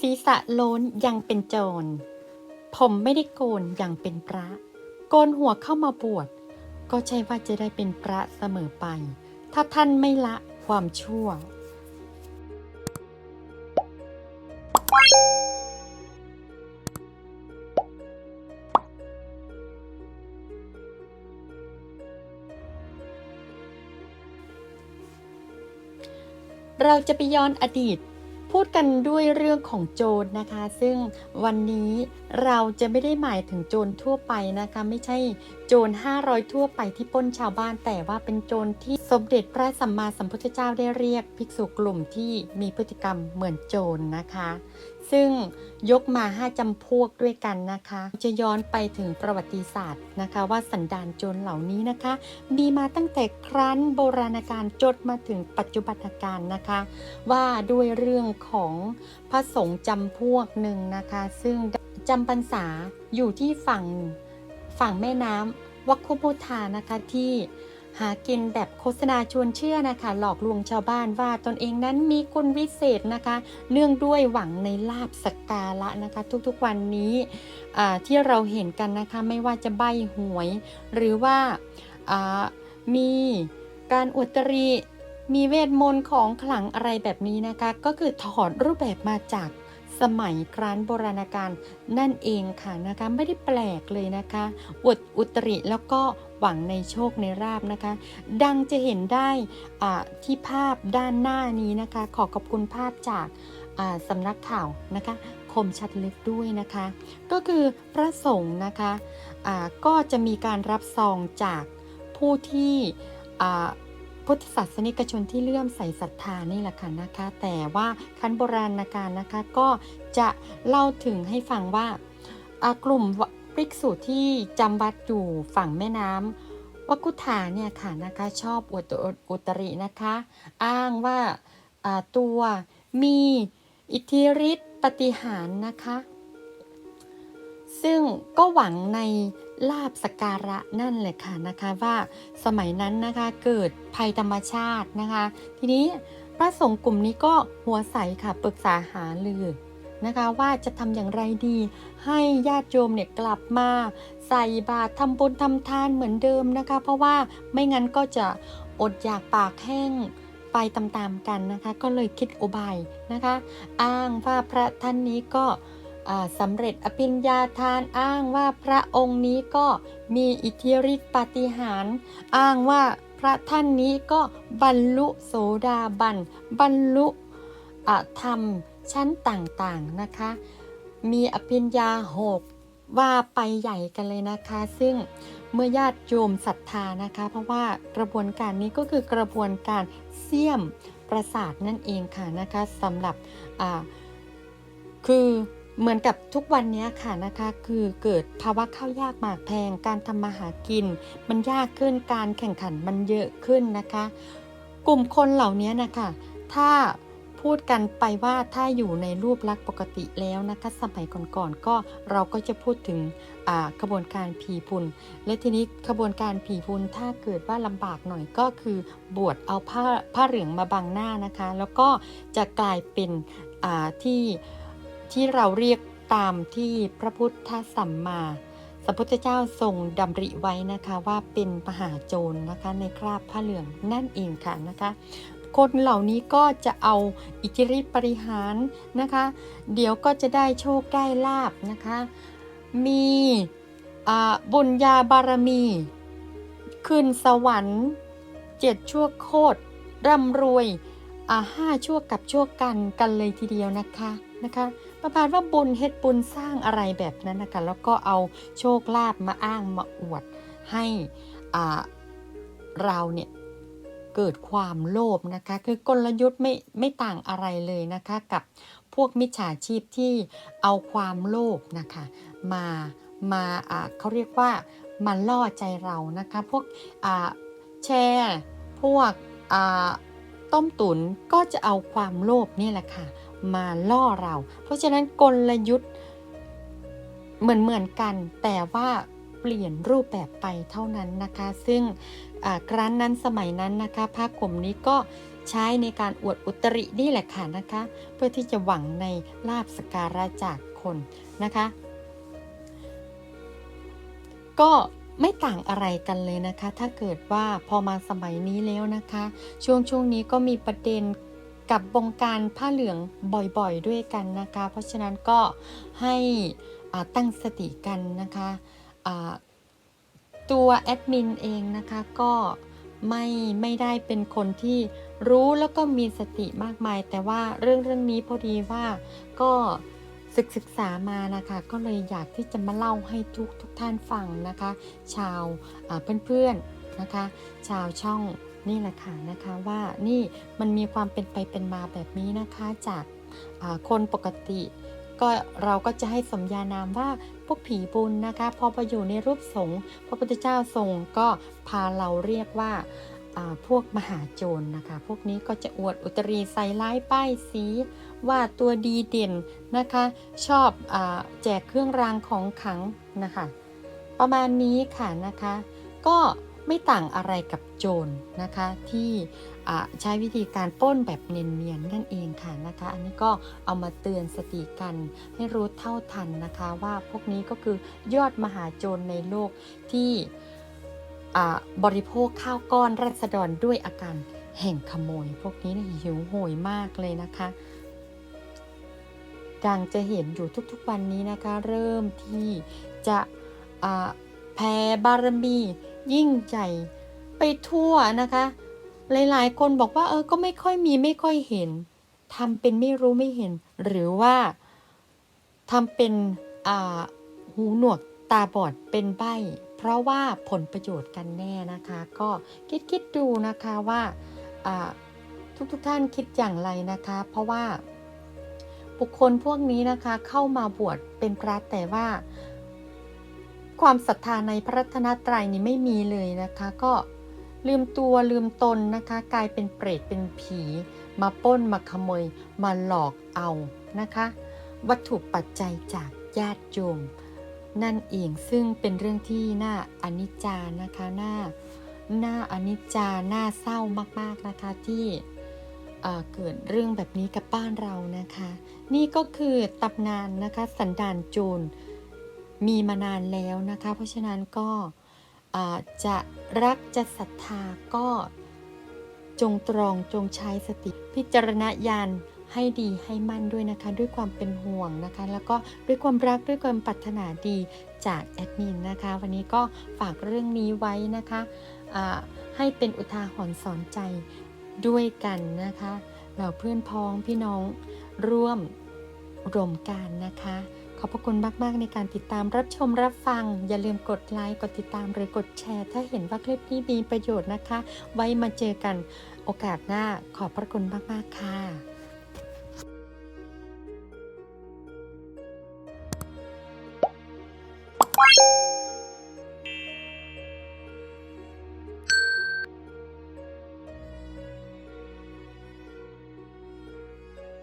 ศีรษะโล้นยังเป็นโจร ผมไม่ได้โกนยังเป็นพระ โกนหัวเข้ามาบวช ก็ใช่ว่าจะได้เป็นพระเสมอไป ถ้าท่านไม่ละความชั่ว เราจะไปย้อนอดีต กันด้วยเรื่องของโจรนะคะ ซึ่งวันนี้เราจะไม่ได้หมายถึงโจรทั่วไปนะคะ ไม่ใช่โจร 500 ทั่วไปที่ป้นชาวบ้าน แต่ว่าเป็นโจรที่สมเด็จพระสัมมาสัมพุทธเจ้าได้เรียก ภิกษุกลุ่มที่มีพฤติกรรมเหมือนโจรนะคะ ซึ่งยกมา 5จำพวกด้วยกันนะคะ จะย้อนไปถึงประวัติศาสตร์นะคะ ว่าสันดานโจรเหล่านี้นะคะ มีมาตั้งแต่ครั้นโบราณกาลจดมาถึงปัจจุบันการนะคะ ว่าด้วยเรื่องของพระสงฆ์จำพวกหนึ่งนะคะ ซึ่งจำพรรษาอยู่ที่ฝั่งฝั่งแม่น้ำวัคคุโมทานะคะที่ หากินแบบโฆษณาชวนเชื่อนะคะ หลอกลวงชาวบ้านว่าตนเองนั้นมีคุณวิเศษนะคะ เนื่องด้วยหวังในลาบสกการะนะคะ ทุกๆวันนี้ที่เราเห็นกันนะคะไม่ว่าจะใบหวย หรือว่ามีการอุตริมีเวทมนต์ของขลังอะไรแบบนี้นะคะ ก็คือถอดรูปแบบมาจาก สมัยครั้นโบราณกาลนั่นเองค่ะนะคะไม่ได้แปลกเลยนะคะอดอุตริแล้วก็หวังในโชคในราบนะคะ ดังจะเห็นได้อ่าที่ภาพด้านหน้านี้นะคะ ขอขอบคุณภาพจากอ่าสำนักข่าวนะคะ คมชัดลึกด้วยนะคะ ก็คือพระสงฆ์นะคะอ่าก็จะมีการรับซองจากผู้ที่อ่า พุทธศาสนิกชนที่เลื่อมใสศรัทธานี่แหละค่ะนะคะ แต่ว่าคันโบราณการนะคะก็จะเล่าถึงให้ฟังว่ากลุ่มภิกษุที่จำวัดอยู่ฝั่งแม่น้ำวักุธาเนี่ยค่ะนะคะชอบอวดอุตรินะคะ อ้างว่าตัวมีอิทธิฤทธิปฏิหารนะคะ ซึ่งก็หวังใน ลาบสการะนั่นแหละค่ะนะคะว่าสมัยนั้นนะคะเกิดภัยธรรมชาตินะคะ ทีนี้พระสงฆ์กลุ่มนี้ก็หัวใสค่ะปรึกษาหารือนะคะว่าจะทำอย่างไรดี ให้ญาติโยมเนี่ยกลับมา ใส่บาตรทำบุญทำทานเหมือนเดิมนะคะ เพราะว่าไม่งั้นก็จะอดอยากปากแห้งไปตามๆกันนะคะ ก็เลยคิดอุบายนะคะ อ้างว่าพระท่านนี้ก็ สำเร็จอภิญญาทานอ้างว่าพระองค์นี้ก็มีอิทธิฤทธิปาฏิหาริย์อ้างว่าพระท่านนี้ก็บรรลุโสดาบัน บรรลุธรรมชั้นต่างๆนะคะ มีอภิญญาหกว่าไปใหญ่กันเลยนะคะ ซึ่งเมื่อญาติโยมศรัทธานะคะ เพราะว่ากระบวนการนี้ก็คือกระบวนการเสี่ยมประสาทนั่นเองค่ะนะคะสำหรับคือ เหมือนกับทุกวันนี้ค่ะนะคะคือเกิดภาวะข้าวยากหมากแพงการทำมาหากิน มันยากขึ้นการแข่งขันมันเยอะขึ้นนะคะ กลุ่มคนเหล่านี้นะคะถ้าพูดกันไปว่าถ้าอยู่ในรูปลักษณ์ปกติแล้วนะคะสมัยก่อนๆก็เราก็จะพูดถึงกระบวนการผีพุนและทีนี้กระบวนการผีพุนถ้าเกิดว่าลำบากหน่อยก็คือบวชเอาผ้าผ้าเหลืองมาบังหน้านะคะ แล้วก็จะกลายเป็นที่ ที่เราเรียกตามที่พระพุทธสัมมาสัมพุทธเจ้าทรงดำริไว้นะคะว่าเป็นมหาโจรนะคะในคราบผ้าเหลืองนั่นเองค่ะนะคะคนเหล่านี้ก็จะเอาอิทธิฤทธิปริหารนะคะ เดี๋ยวก็จะได้โชคได้ลาบนะคะ มีอ่าบุญญาบารมี ขึ้นสวรรค์เจ็ดชั่วโคตรร่ำรวยอ่าห้าชั่วกับชั่วกันกันเลยทีเดียวนะคะ นะคะประมาณว่าบุญเฮ็ดบุญสร้างอะไรแบบนั้นนะคะแล้วก็เอาโชคลาภมาอ้างมาอวดให้อ่าเราเนี่ยเกิดความโลภนะคะ คือกลยุทธ์ไม่ไม่ต่างอะไรเลยนะคะ กับพวกมิจฉาชีพที่เอาความโลภนะคะมามาอ่าเขาเรียกว่ามาล่อใจเรานะคะ พวกอ่าแชร์ พวกอ่าต้มตุ๋นก็จะเอาความโลภนี่แหละค่ะ มาล่อเรา เพราะฉะนั้นกลยุทธ์เหมือนเหมือนกัน แต่ว่าเปลี่ยนรูปแบบไปเท่านั้นนะคะ ซึ่งครั้นนั้นสมัยนั้นนะคะพระกลุ่มนี้ก็ใช้ในการอวดอุตรินี่แหละค่ะนะคะ เพื่อที่จะหวังในลาบสกการะจากคนนะคะ ก็ไม่ต่างอะไรกันเลยนะคะ ถ้าเกิดว่าพอมาสมัยนี้แล้วนะคะ ช่วงช่วงนี้ก็มีประเด็น กับวงการผ้าเหลืองบ่อยๆด้วยกันนะคะ เพราะฉะนั้นก็ให้ตั้งสติกันนะคะตัวแอดมินเองนะคะก็ไม่ไม่ได้เป็นคนที่รู้แล้วก็มีสติมากมาย แต่ว่าเรื่องเรื่องนี้พอดีว่าก็ศึกศึกษามานะคะ ก็เลยอยากที่จะมาเล่าให้ทุกทุกท่านฟังนะคะ ชาวเพื่อนๆนะคะ ชาวช่อง นี่แหละค่ะนะคะว่านี่มันมีความเป็นไปเป็นมาแบบนี้นะคะจากคนปกติก็เราก็จะให้สมญานามว่าพวกผีบุญนะคะ พอไปอยู่ในรูปสงฆ์พระพุทธเจ้าทรงก็พาเราเรียกว่าพวกมหาโจรนะคะ พวกนี้ก็จะอวดอุตรีใส่ร้ายป้ายสีว่าตัวดีเด่นนะคะ ชอบอแจกเครื่องรางของขลังนะคะ ประมาณนี้ค่ะนะคะ ก็ ไม่ต่างอะไรกับโจรนะคะที่ใช้วิธีการป้นแบบเนียนๆนั่นเองค่ะนะคะ อันนี้ก็เอามาเตือนสติกันให้รู้เท่าทันนะคะว่าพวกนี้ก็คือยอดมหาโจรในโลกที่บริโภคข้าวก้อนรัษฎรด้วยอาการแห่งขโมย พวกนี้นี่ยหิวโหยมากเลยนะคะดังจะเห็นอยู่ทุกๆวันนี้นะคะ เริ่มที่จะแผ่บารมี ยิ่งใหญ่ไปทั่วนะคะ หลายๆ คนบอกว่าเออก็ไม่ค่อยมีไม่ค่อยเห็นทำเป็นไม่รู้ไม่เห็น หรือว่าทำเป็นหูหนวกตาบอดเป็นใบเพราะว่าผลประโยชน์กันแน่นะคะ ก็คิดคิดดูนะคะว่าอ่าทุกท่านคิดอย่างไรนะคะ เพราะว่าบุคคลพวกนี้นะคะเข้ามาบวชเป็นพระแต่ว่า ความศรัทธาในพระรัตนตรัยนี่ไม่มีเลยนะคะ ก็ลืมตัวลืมตนนะคะ กลายเป็นเปรตเป็นผี มาป้นมาขโมยมาหลอกเอานะคะ วัตถุปัจจัยจากญาติโยมนั่นเองซึ่งเป็นเรื่องที่น่าอนิจจานะคะน่าน่าอนิจจาน่าเศร้ามากๆนะคะที่เอ่อเกิดเรื่องแบบนี้กับบ้านเรานะคะ นี่ก็คือตำนานนะคะสันดานโจร มีมานานแล้วนะคะ เพราะฉะนั้นก็จะรักจะศรัทธาก็จงตรองจงใช้สติพิจารณญาณให้ดีให้มั่นด้วยนะคะ ด้วยความเป็นห่วงนะคะ แล้วก็ด้วยความรักด้วยความปรารถนาดีจากแอดมินนะคะ วันนี้ก็ฝากเรื่องนี้ไว้นะคะให้เป็นอุทาหรณ์สอนใจด้วยกันนะคะเราเพื่อนพ้องพี่น้องร่วมรวมกันนะคะ ขอบพระคุณมาก ๆ ในการติดตามรับชมรับฟัง อย่าลืมกดไลค์กดติดตามหรือกดแชร์ ถ้าเห็นว่าคลิปนี้มีประโยชน์นะคะ ไว้มาเจอกันโอกาสหน้าขอบพระคุณมาก ๆ ค่ะ